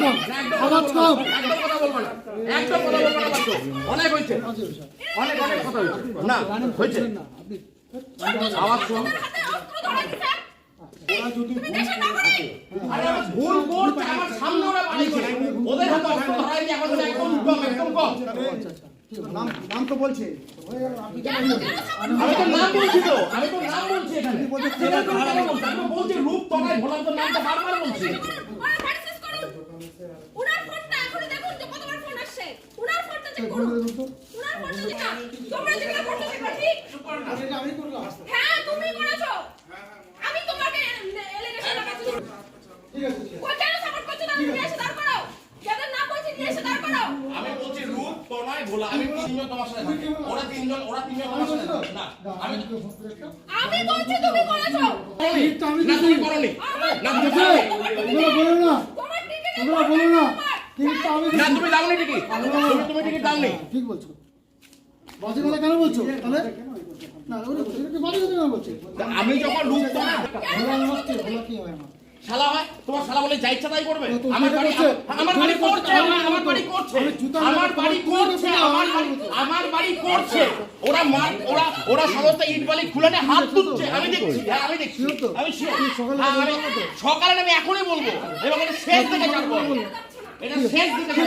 কম আওয়াজ কম একদম কথা বলব না একদম কথা বলব না অনেক হয়েছে অনেক অনেক কথা হয়েছে না হয়েছে আওয়াজ কম আরে আমার ভুল করছে আমার সামনে ওরা বানিয়েছে ওদের হাতে অস্ত্র ধরায়নি এখন একদম কম একদম কম নাম নাম তো বলছে হয়ে আমি তো নাম বলছি তো আমি তো নাম বলছি এখানে সেটা তো কেন বলছি? আমি তো বলছি রূপ তলায় ভোলার তো নামটা বারবার বলছি উনার ফোনটা এখনই দেখুন যে কতবার ফোন আসছে উনার ফোনটা চেক করুন উনার ফোনটা চেক তোমরা যেটা করতে ঠিক আমি করলাম হ্যাঁ তুমি করেছ আমি তোমাকে এলিগেশন লাগাচ্ছি ঠিক আছে কেন সাপোর্ট করছ না নিয়ে এসে দাঁড় করাও যাদের নাম বলছি নিয়ে এসে দাঁড় করাও আমি বলছি রূপ তনয় ভোলা আমি তিনজন তোমার সাথে। ওরা তিনজন ওরা তিনজন তোমার সাথে। না আমি আমি বলছি তুমি করেছ না তুমি করনি না তুমি করনি না তোমার বলো না কিন্তু আমি না তুমি দাওনি টিকিট তুমি তুমি টিকিট দাওনি। ঠিক বলছো। বাজে কথা কেন বলছো? তাহলে? না ওরে বাজে কথা কেন বলছো? আমি যখন রূপ ভোলা কি হয় আমার? শালা হয়? তোমার শালা বলে যা ইচ্ছা তাই করবে। আমার বাড়ি করছে। আমার বাড়ি করছে। আমার আমার বাড়ি করছে। আমার বাড়ি করছে। আমার বাড়ি আমার বাড়ি করছে। ওরা মার ওরা ওরা সমস্ত ইট বালি খুলে নিয়ে হাত তুলছে। আমি দেখছি। হ্যাঁ আমি দেখছি। আমি সকালে হ্যাঁ, আমি-? সকালে আমি এখনই বলব। এবং এটা শেষ থেকে এটা শেষ থেকে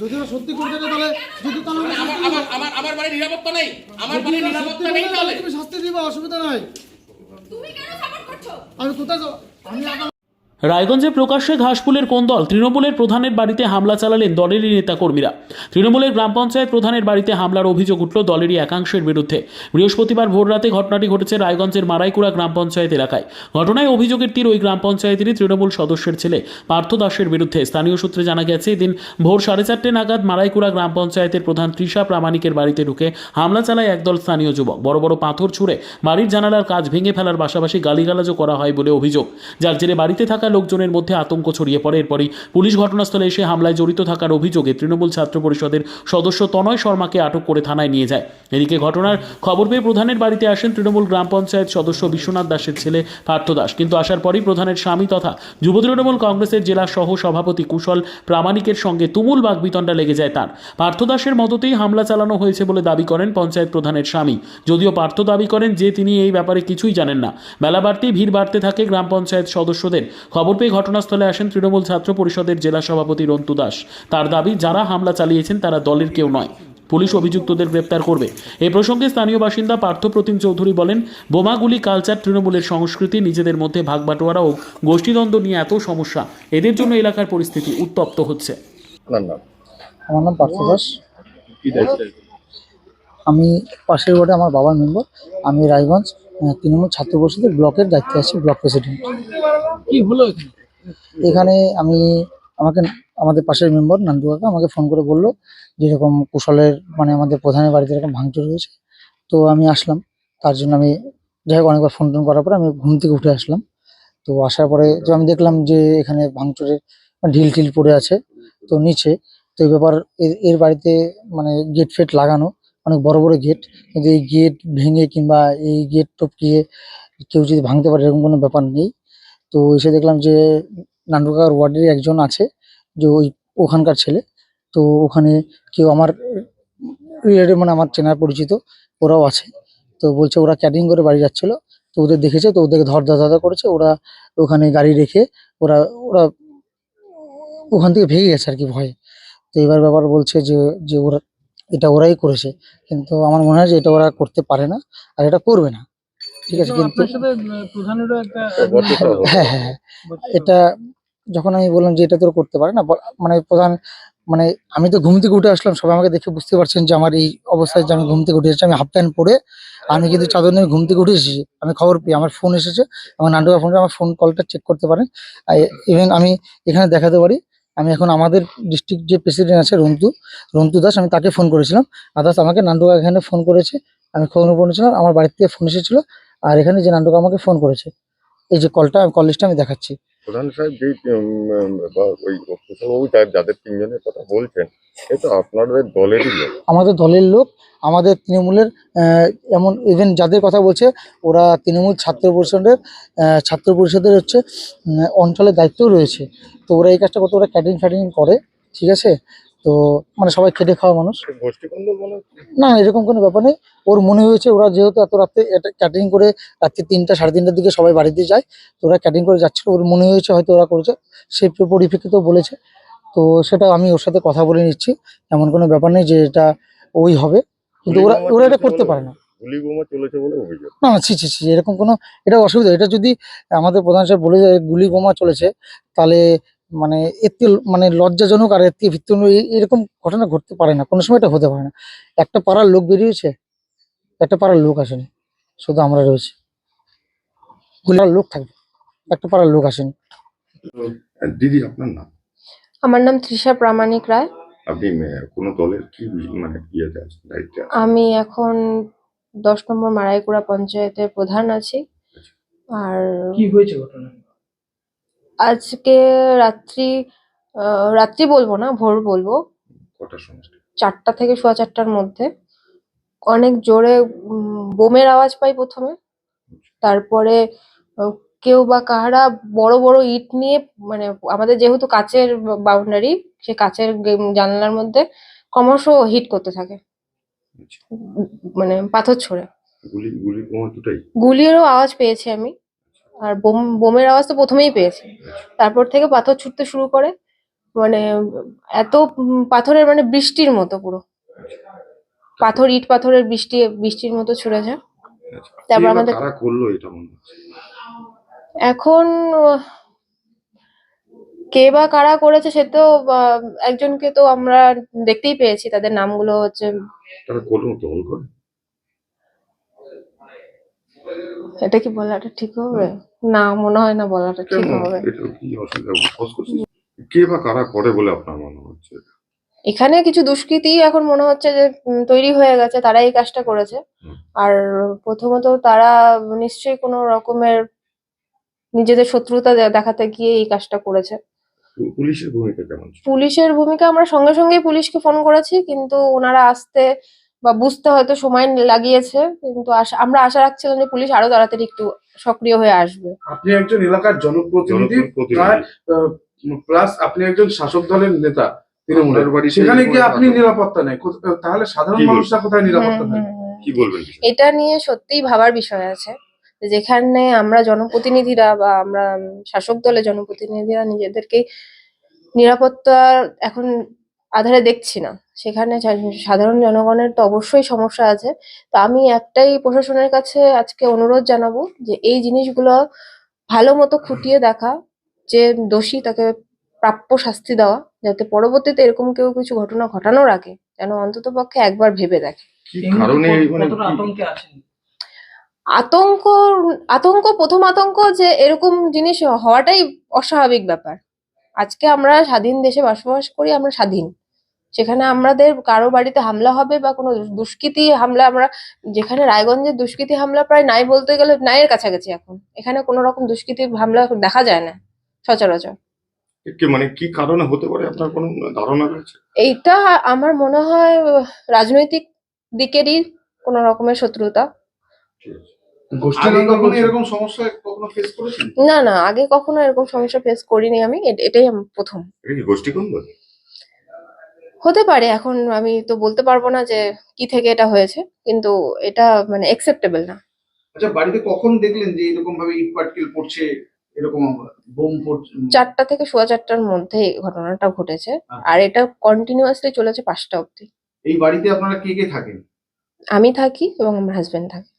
যদি ওরা সত্যি করতে তাহলে যদি তাহলে আমার আমার আমার আমার বাড়ির নিরাপত্তা নেই। আমার বাড়ির নিরাপত্তা নেই তাহলে তুমি শাস্তি দিবা অসুবিধা নাই। তুমি কেন সাপোর্ট করছ? আমি কোথায় 我们来 রায়গঞ্জে প্রকাশ্যে ঘাসফুলের কোন্দল। তৃণমূলের প্রধানের বাড়িতে হামলা চালালেন দলেরই নেতাকর্মীরা। তৃণমূলের গ্রাম পঞ্চায়েত প্রধানের বাড়িতে হামলার অভিযোগ উঠল দলেরই একাংশের বিরুদ্ধে। বৃহস্পতিবার ভোররাতে ঘটনাটি ঘটেছে রায়গঞ্জের মারাইকুড়া গ্রাম পঞ্চায়েত এলাকায়। ঘটনায় অভিযোগের তীর ওই গ্রাম পঞ্চায়েতেরই তৃণমূল সদস্যের ছেলে পার্থ দাসের বিরুদ্ধে। স্থানীয় সূত্রে জানা গেছে, এদিন ভোর সাড়ে চারটে নাগাদ মারাইকুড়া গ্রাম পঞ্চায়েতের প্রধান তৃষা প্রামাণিকের বাড়িতে ঢুকে হামলা চালায় একদল স্থানীয় যুবক। বড় বড় পাথর ছুঁড়ে বাড়ির জানালার কাজ ভেঙে ফেলার পাশাপাশি গালিগালাজও করা হয় বলে অভিযোগ। যার জেরে বাড়িতে থাকা লোকজনের মধ্যে আতঙ্ক ছড়িয়ে পড়ে। এরপরই পুলিশ ঘটনাস্থলে এসে হামলায় জড়িত থাকার অভিযোগে তৃণমূল ছাত্র পরিষদের সদস্য তনয় শর্মাকে আটক করে থানায় নিয়ে যায়। এদিকে ঘটনার খবর পেয়ে প্রধানের বাড়িতে আসেন তৃণমূল গ্রাম পঞ্চায়েত সদস্য বিশ্বনাথ দাসের ছেলে পার্থ দাস। কিন্তু আসার পরই প্রধানের স্বামী তথা যুব তৃণমূল কংগ্রেসের জেলা সহ সভাপতি কুশল প্রামাণিকের সঙ্গে তুমুল বাগবিতণ্ডা লেগে যায় তার। পার্থ দাসের মততেই হামলা চালানো হয়েছে বলে দাবি করেন পঞ্চায়েত প্রধানের স্বামী। যদিও পার্থ দাবি করেন যে তিনি এই ব্যাপারে কিছুই জানেন না। বেলা বাড়তেই ভিড় বাড়তে থাকে গ্রাম পঞ্চায়েত সদস্যদের। খবর পেয়ে ঘটনাস্থলে আসেন তৃণমূল ছাত্র পরিষদের জেলা সভাপতি রন্তু দাস। তার দাবি যারা হামলা চালিয়েছেন তারা দলের কেউ নয়। পুলিশ অভিযুক্তদের গ্রেপ্তার করবে। এ প্রসঙ্গে স্থানীয় বাসিন্দা পার্থ প্রতিম চৌধুরী বলেন বোমাগুলি কালচার তৃণমূলের সংস্কৃতি নিজেদের মধ্যে ভাগবাটোয়ারা ও গোষ্ঠীদ্বন্দ্ব নিয়ে এত সমস্যা। এদের জন্য এলাকার পরিস্থিতি উত্তপ্ত হচ্ছে। আমার নাম পার্থ দাস। আমি পাশের ওয়ার্ডে আমার বাবার মেম্বার। আমি রায়গঞ্জ। তৃণমূল ছাত্র পরিষদের ব্লকের দায়িত্বে আছে ব্লক প্রেসিডেন্ট। কি হলো এখানে? আমি আমাকে আমাদের পাশের মেম্বার নান্দু কাকা আমাকে ফোন করে বলল যে এরকম কুশলের মানে আমাদের প্রধানের বাড়িতে এরকম ভাঙচুর হয়েছে। তো আমি আসলাম। তার জন্য আমি যাই হোক অনেকবার ফোন টোন করার পরে আমি ঘুম থেকে উঠে আসলাম। তো আসার পরে তো আমি দেখলাম যে এখানে ভাঙচুরের ঢিল টিল পড়ে আছে তো নিচে। তো এই ব্যাপার এর বাড়িতে মানে গেট ফেট লাগানো অনেক বড় বড় গেট কিন্তু এই গেট ভেঙে কিংবা এই গেট টপকিয়ে কেউ যদি ভাঙতে পারে এরকম কোনো ব্যাপার নেই। তো এসে দেখলাম যে নান্ডুকার ওয়ার্ডের একজন আছে, যে ওই ওখানকার ছেলে। তো ওখানে কেউ আমার রিলেটিভ মানে আমার চেনার পরিচিত, ওরাও আছে। তো বলছে ওরা ক্যাটিং করে বাড়ি যাচ্ছিল। তো ওদের দেখেছে, তো ওদেরকে ধর ধর করেছে। ওরা ওখানে গাড়ি রেখে ওরা ওরা ওখান থেকে ভেঙে গেছে আর কি ভয়ে। তো এবার ব্যাপার বলছে যে যে ওরা এটা ওরাই করেছে। কিন্তু আমার মনে হয় যে এটা ওরা করতে পারে না আর এটা করবে না। ঠিক আছে কিন্তু হ্যাঁ হ্যাঁ হ্যাঁ। এটা যখন আমি বললাম যে এটা তোর করতে পারে না মানে প্রধান মানে আমি তো ঘুম থেকে উঠে আসলাম সবাই আমাকে দেখে বুঝতে পারছেন যে আমার এই অবস্থায় যে আমি ঘুম থেকে উঠে এসেছি আমি হাফ প্যান্ট পরে আমি কিন্তু চাদর নিয়ে ঘুম থেকে উঠে এসেছি আমি খবর পেয়ে আমার ফোন এসেছে আমার নান্টুকা ফোন আমার ফোন কলটা চেক করতে পারেন। ইভেন আমি এখানে দেখাতে পারি আমি এখন আমাদের ডিস্ট্রিক্ট যে প্রেসিডেন্ট আছে রন্তু রন্তু দাস, আমি তাকে ফোন করেছিলাম। আদার্স আমাকে নান্ডুকা এখানে ফোন করেছে, আমি খবর পড়েছিলাম আমার বাড়ির থেকে ফোন এসেছিল, আর এখানে যে নান্ডুকা আমাকে ফোন করেছে। এই যে কলটা কল লিস্টটা আমি দেখাচ্ছি। প্রধান সাহেব যেই বা ওই যাদের তিনজনের কথা বলছেন, এ তো আপনাদের দলেরই আমাদের দলের লোক, আমাদের তৃণমূলের এমন ইভেন যাদের কথা বলছে, ওরা তৃণমূল ছাত্র পরিষদের ছাত্র পরিষদের হচ্ছে অঞ্চলের দায়িত্বও রয়েছে। তো ওরা এই কাজটা করতে, ওরা ক্যাটারিং ফ্যাটারিং করে, ঠিক আছে? তো মানে সবাই খেটে খাওয়া মানুষ। মনে না এরকম কোনো ব্যাপার নেই। ওর মনে হয়েছে ওরা যেহেতু এত রাত্রে এটা ক্যাটারিং করে রাত্রি তিনটা সাড়ে তিনটার দিকে সবাই বাড়িতে যায় তো ওরা ক্যাটারিং করে যাচ্ছিল। ওর মনে হয়েছে হয়তো ওরা করেছে। সেই পরিপ্রেক্ষিতেও বলেছে। তো সেটা আমি ওর সাথে কথা বলে নিচ্ছি। এমন কোনো ব্যাপার নেই যে এটা ওই হবে। কিন্তু ওরা ওরা এটা করতে পারে না। ছি এরকম কোনো এটা অসুবিধা। এটা যদি আমাদের প্রধান সাহেব বলে যায় গুলি বোমা চলেছে তাহলে মানে ল- মানে লজ্জাজনক আর থেকে ভিত্তিহীন এরকম ঘটনা ঘটতে পারে না। কোনো সময় এটা হতে পারে না। একটা পাড়ার লোক বেরিয়েছে একটা পাড়ার লোক আসেনি শুধু আমরা রয়েছি। গুলার লোক থাকবে একটা পাড়ার লোক আসেনি। দিদি আপনার নাম? আমার নাম তৃষা প্রামাণিক রায়। আপনি কোনো দলের কি মানে ইয়েতে আছেন দায়িত্বে আমি এখন দশ নম্বর মারাইকুড়া পঞ্চায়েতের প্রধান আছি। আর কি হয়েছে ঘটনা আজকে রাত্রি আহ, রাত্রি বলব না ভোর বলব। কটার সময়? চারটা থেকে সোয়া চারটার মধ্যে। অনেক জোরে উম, বোমের আওয়াজ পাই প্রথমে। তারপরে আহ, কেউ বা কাহারা বড় বড় ইট নিয়ে মানে আমাদের যেহেতু কাচের বাউন্ডারি সে কাচের গে- জানালার মধ্যে ক্রমশ হিট করতে থাকে। আচ্ছা। উম, মানে পাথর ছড়ে। গুলি গুলি বোমা দুটাই? গুলিরও আওয়াজ পেয়েছি আমি। আর বোম বোমের আওয়াজ তো প্রথমেই পেয়েছি। তারপর থেকে পাথর ছুটতে শুরু করে। মানে এত পাথরের মানে বৃষ্টির মতো পুরো। পাথর ইট পাথরের বৃষ্টি বৃষ্টির মতো ছুড়েছে আচ্ছা। তারপর আমাদের- করল এটা এখন কে বা কারা করেছে সে তো একজনকে তো আমরা দেখতেই পেয়েছি। তাদের নামগুলো হচ্ছে এটা কি বলাটা ঠিক হবে? না মনে হয় না বলাটা ঠিক হবে। এটা কি অসুবিধা? খোঁজ করছি। কে বা কারা করে বলে আপনার মনে হচ্ছে? এখানে কিছু দুষ্কৃতী এখন মনে হচ্ছে যে তৈরি হয়ে গেছে তারা এই কাজটা করেছে। আর প্রথমত তারা নিশ্চয়ই কোনো রকমের নিজেদের শত্রুতা দেখাতে গিয়ে এই কাজটা করেছে। পুলিশের ভূমিকা কেমন পুলিশের ভূমিকা আমরা সঙ্গে সঙ্গেই পুলিশকে ফোন করেছি কিন্তু ওনারা আসতে বা বুঝতে হয়তো সময় লাগিয়েছে কিন্তু আশা- আমরা আশা রাখছিলাম যে পুলিশ আরও তাড়াতাড়ি একটু সক্রিয় হয়ে আসবে। আপনি একজন এলাকার জনপ্রতিনিধি প্লাস আপনি একজন শাসক দলের নেতা তৃণমূলের সেখানে আপনি নিরাপত্তা নেই তাহলে সাধারণ মানুষরা কোথায় নিরাপত্তা নেই। কি বলবেন এটা নিয়ে সত্যিই ভাবার বিষয় আছে যেখানে আমরা জনপ্রতিনিধিরা বা আমরা শাসক দলের জনপ্রতিনিধিরা নিজেদেরকে নিরাপত্তা এখন আধারে দেখছি না। সেখানে সাধারণ জনগণের তো অবশ্যই সমস্যা আছে। তো আমি একটাই প্রশাসনের কাছে আজকে অনুরোধ জানাব যে এই জিনিসগুলো ভালো মতো খুঁটিয়ে দেখা যে দোষী তাকে প্রাপ্য শাস্তি দেওয়া যাতে পরবর্তীতে এরকম কেউ কিছু ঘটনা ঘটানোর আগে যেন অন্তত পক্ষে একবার ভেবে দেখে। মানে আতঙ্ক আতঙ্ক প্রথম আতঙ্ক যে এরকম জিনিস হওয়াটাই অস্বাভাবিক ব্যাপার। আজকে আমরা স্বাধীন দেশে বসবাস করি আমরা স্বাধীন। সেখানে আমাদের কারও বাড়িতে হামলা হবে বা কোনো দুষ্কৃতি হামলা আমরা যেখানে রায়গঞ্জের দুষ্কৃতি হামলা প্রায় নাই বলতে গেলে নাইয়ের কাছাকাছি এখন। এখানে কোনো রকম দুষ্কৃতি হামলা দেখা যায় না সচরাচর। মানে কি কারণে হতে পারে? আপনার কোনো ধারণা রয়েছে? এইটা আমার মনে হয় রাজনৈতিক দিকেরই কোনো রকমের শত্রুতা? এরকম সমস্যা কখনো ফেস করেছেন? না না আগে কখনো এরকম সমস্যা ফেস করিনি আমি এটাই প্রথম। গোষ্ঠী? হতে পারে এখন আমি তো বলতে পারব না যে কি থেকে এটা হয়েছে কিন্তু এটা মানে একসেপ্টেবল না। আচ্ছা বাড়িতে কখন দেখলেন যে এরকম ভাবে ইট পাটকেল পড়ছে এরকম বোম পড়ছে? চারটা থেকে সোয়া চারটার মধ্যে এই ঘটনাটা ঘটেছে আর এটা কন্টিনিউয়াসলি চলেছে পাঁচটা অবধি। এই বাড়িতে আপনারা কে কে থাকেন? আমি থাকি এবং আমার হাজবেন্ড থাকে।